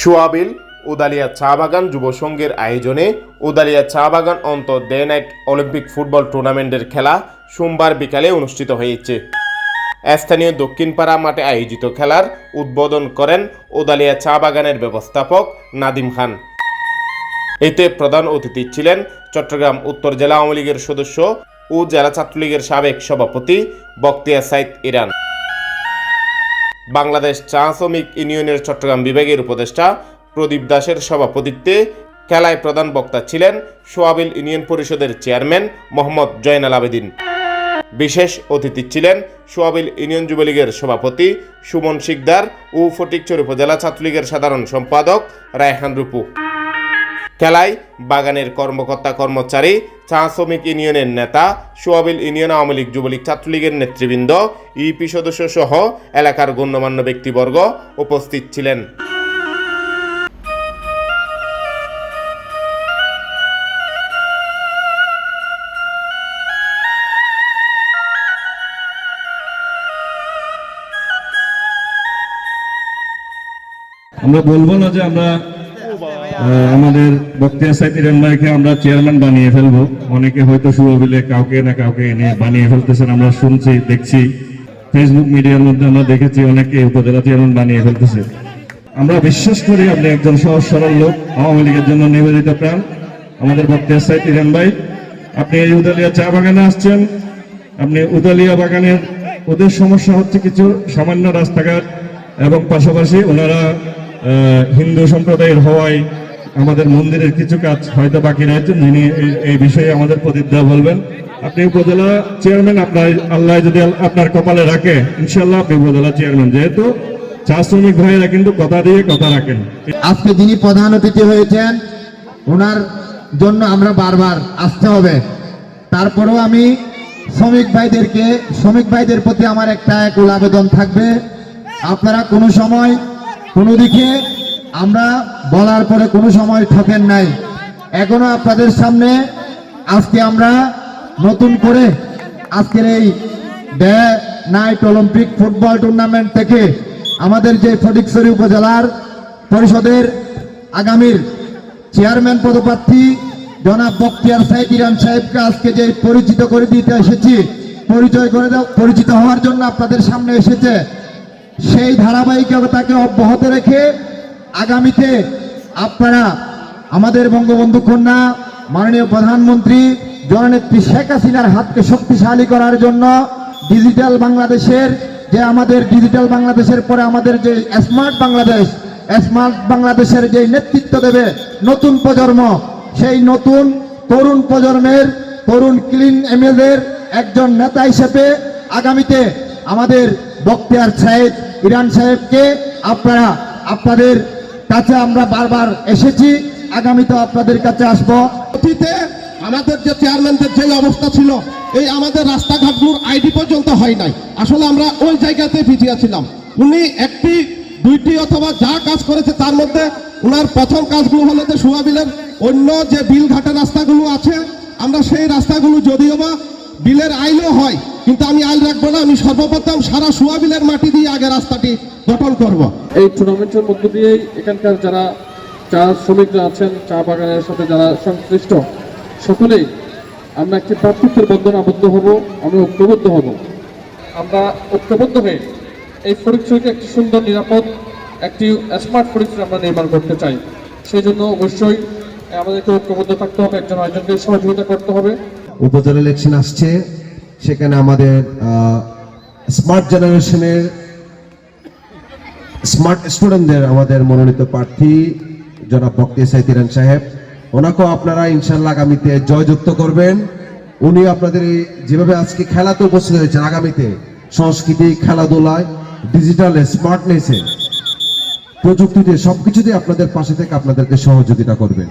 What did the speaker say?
সোয়াবিল, উদালিয়া চা বাগান যুব সংঘের আয়োজনে উদালিয়া চা বাগান অন্তর ডে নাইট অলিম্পিক ফুটবল টুর্নামেন্টের খেলা সোমবার বিকালে অনুষ্ঠিত হয়েছে। স্থানীয় দক্ষিণপাড়া মাঠে আয়োজিত খেলার উদ্বোধন করেন উদালিয়া চা বাগানের ব্যবস্থাপক নাদিম খান। এতে প্রধান অতিথি ছিলেন চট্টগ্রাম উত্তর জেলা আওয়ামী লীগের সদস্য ও জেলা ছাত্রলীগের সাবেক সভাপতি বক্তিয়া সাইদ ইরান। বাংলাদেশ চা শ্রমিক ইউনিয়নের চট্টগ্রাম বিভাগের উপদেষ্টা প্রদীপ দাসের সভাপতিত্বে খেলায় প্রধান বক্তা ছিলেন সোয়াবিল ইউনিয়ন পরিষদের চেয়ারম্যান মোহাম্মদ জয়নাল আবেদিন। বিশেষ অতিথি ছিলেন সোয়াবিল ইউনিয়ন যুবলীগের সভাপতি সুমন শিকদার ও ফটিকচর উপজেলা ছাত্রলীগের সাধারণ সম্পাদক রায়হান রূপু। খেলায় বাগানের কর্মকর্তা, কর্মচারী, চা শ্রমিক ইউনিয়নের নেতা, সোয়াবিল ইউনিয়ন আওয়ামী লীগ যুবলীগ ছাত্রলীগের নেতৃবৃন্দ, ইউপি সদস্য সহ এলাকার গণ্যমান্য ব্যক্তিবর্গ উপস্থিত ছিলেন। আমরা বলব না যে আমরা আমাদের বক্তিয়া ইরান ভাইকে আমরা চেয়ারম্যান বানিয়ে ফেলব। অনেকে হয়তো শুভবিলে কাউকে না কাউকে এনে বানিয়ে ফেলতেছেন, আমরা শুনছি, দেখছি। ফেসবুক মিডিয়ার মধ্যে আমরা দেখেছি অনেকে উপজেলা চেয়ারম্যান বানিয়ে ফেলতেছে। আমরা বিশ্বাস করি আপনি একজন সহজ সরল লোক, আওয়ামী লীগের জন্য নিবেদিত প্রাণ। আমাদের বক্তিয়া সাইদ ইরান ভাই, আপনি এই উদালিয়া চা বাগানে আসছেন। আপনি উদালিয়া বাগানের ওদের সমস্যা হচ্ছে কিছু সামান্য রাস্তাঘাট এবং পাশাপাশি ওনারা হিন্দু সম্প্রদায়ের হওয়ায় আমাদের মন্দিরের কিছু কাজ হয়তো বাকি রয়েছে যিনি এই- বিষয়ে আমাদের প্রতিজ্ঞা বলবেন। আপনি উপজেলা চেয়ারম্যান, আপনার আল্লাহ যদি আপনার কপালে রাখে ইনশাল্লাহ আপনি উপজেলা চেয়ারম্যান। যেহেতু চা শ্রমিক ভাইয়েরা কিন্তু কথা দিয়ে কথা রাখেন। আজকে যিনি প্রধান অতিথি হয়েছেন, ওনার জন্য আমরা বারবার আসতে হবে। তারপরেও আমি শ্রমিক ভাইদেরকে, শ্রমিক ভাইদের প্রতি আমার একটা একুল আবেদন থাকবে। আপনারা কোনো সময় কোনো দিকে আমরা বলার পরে কোনো সময় ঠকেন নাই। এখনও আপনাদের সামনে আজকে আমরা নতুন করে আজকের এই day night Olympic football tournament থেকে আমাদের যে ফটিকছড়ি উপজেলার পরিষদের আগামীর চেয়ারম্যান পদপ্রার্থী জনাব বক্তিয়ার সাহেব ইরান সাহেবকে আজকে যে পরিচিত করে দিতে এসেছি, পরিচয় করে পরিচিত হওয়ার জন্য আপনাদের সামনে এসেছে। সেই ধারাবাহিকতাকে অব্যাহত রেখে আগামীতে আপনারা আমাদের বঙ্গবন্ধু কন্যা, মাননীয় প্রধানমন্ত্রী, জননেত্রী শেখ হাসিনার হাতকে শক্তিশালী করার জন্য ডিজিটাল বাংলাদেশের যে আমাদের ডিজিটাল বাংলাদেশের পরে আমাদের যে স্মার্ট বাংলাদেশ, স্মার্ট বাংলাদেশের যে নেতৃত্ব দেবে নতুন প্রজন্ম, সেই নতুন তরুণ প্রজন্মের, তরুণ ক্লিন এমেজের একজন নেতা হিসেবে আগামীতে আমাদের বক্তিয়ার সাহেব, ইরান সাহেবকে আপনারা আপনাদের কাছে আমরা বারবার এসেছি। আগামীতে আপনাদের কাছে আসব। অতীতে আমাদের যে চেয়ারম্যানদের যে অবস্থা ছিল, এই আমাদের রাস্তাঘাটগুলোর আইডি পর্যন্ত হয় নাই। আসলে আমরা ওই জায়গাতে পিছিয়ে ছিলাম উনি একটি, দুইটি অথবা যা কাজ করেছে তার মধ্যে ওনার প্রথম কাজগুলো হলো যে সুয়াবিলের অন্য যে বিল ঘাটের রাস্তাগুলো আছে, আমরা সেই রাস্তাগুলো যদিও বা বিলের আইলও হয় কিন্তু আমি আইল রাখব না আমি সর্বপ্রথম সারা সুয়াবিলের মাটি দিয়ে আগে রাস্তাটি গঠন করব। এই টুর্নামেন্টের মধ্য দিয়েই এখানকার যারা চা শ্রমিকরা আছেন চা বাগানের সাথে যারা সংশ্লিষ্ট সকলেই আমরা একটি ভ্রাতৃত্বের বন্ধন আবদ্ধ হব আমরা ঐক্যবদ্ধ হব। আমরা ঐক্যবদ্ধ হয়ে এই ফরিকশরীকে একটি সুন্দর নিরাপদ একটি স্মার্ট ফরিকশর আমরা নির্মাণ করতে চাই। সেই জন্য অবশ্যই আমাদেরকে ঐক্যবদ্ধ থাকতে হবে একজন আয়োজনকে সহযোগিতা করতে হবে। উপজেলা ইলেকশন আসছে। সেখানে আমাদের স্মার্ট জেনারেশনের স্মার্ট স্টুডেন্টদের আমাদের মনোনীত প্রার্থী জনাব বক্তি সাইতিরান সাহেব। ওনাকেও আপনারা ইনশাল্লাহ আগামীতে জয়যুক্ত করবেন। উনি আপনাদের যেভাবে আজকে খেলাতে উপস্থিত হয়েছেন আগামীতে, সংস্কৃতি খেলাধুলায় ডিজিটালে স্মার্টনেসে প্রযুক্তিতে সবকিছুতে আপনাদের পাশে থেকে আপনাদেরকে সহযোগিতা করবেন।